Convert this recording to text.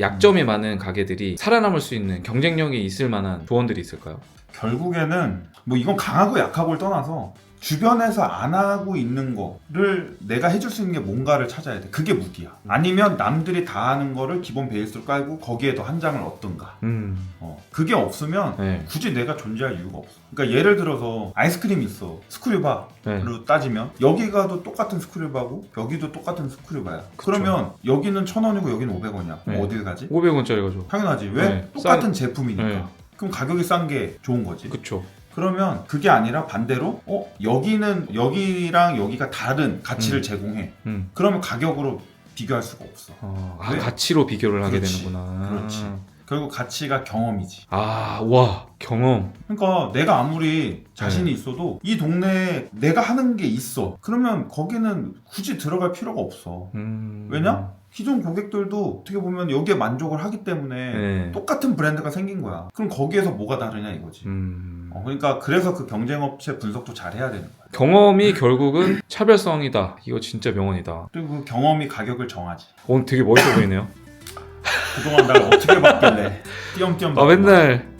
약점이 많은 가게들이 살아남을 수 있는 경쟁력이 있을 만한 조언들이 있을까요? 결국에는 뭐 이건 강하고 약하고를 떠나서 주변에서 안 하고 있는 거를 내가 해줄 수 있는 게 뭔가를 찾아야 돼. 그게 무기야. 아니면 남들이 다 하는 거를 기본 베이스로 깔고 거기에 더 한 장을 얻든가. 음. 어, 그게 없으면 네. 굳이 내가 존재할 이유가 없어. 그러니까 예를 들어서 아이스크림이 있어. 스크류바로 네. 따지면 여기가도 똑같은 스크류바고 여기도 똑같은 스크류바야. 그러면 여기는 천 원이고 여기는 오백 원이야. 그럼 네. 어딜 가지? 500원짜리 가죠. 당연하지. 왜? 네. 똑같은 제품이니까. 네. 그럼 가격이 싼 게 좋은 거지. 그쵸. 그러면 그게 아니라 반대로 어 여기는 여기랑 여기가 다른 가치를 음. 제공해. 음. 그러면 가격으로 비교할 수가 없어. 어, 아, 왜? 가치로 비교를 하게 그렇지. 되는구나. 그렇지. 결국 가치가 경험이지. 아, 와, 경험. 그러니까 내가 아무리 자신이 네. 있어도 이 동네에 내가 하는 게 있어. 그러면 거기는 굳이 들어갈 필요가 없어. 음. 왜냐? 기존 고객들도 어떻게 보면 여기에 만족을 하기 때문에 네. 똑같은 브랜드가 생긴 거야. 그럼 거기에서 뭐가 다르냐 이거지. 음. 어, 그러니까 그래서 그 경쟁업체 분석도 잘 해야 되는 거야. 경험이 결국은 차별성이다. 이거 진짜 명언이다. 그리고 그 경험이 가격을 정하지. 오늘 되게 멋있어 보이네요. 그동안 날 어떻게 봤길래 띄엄띄엄 아, 맨날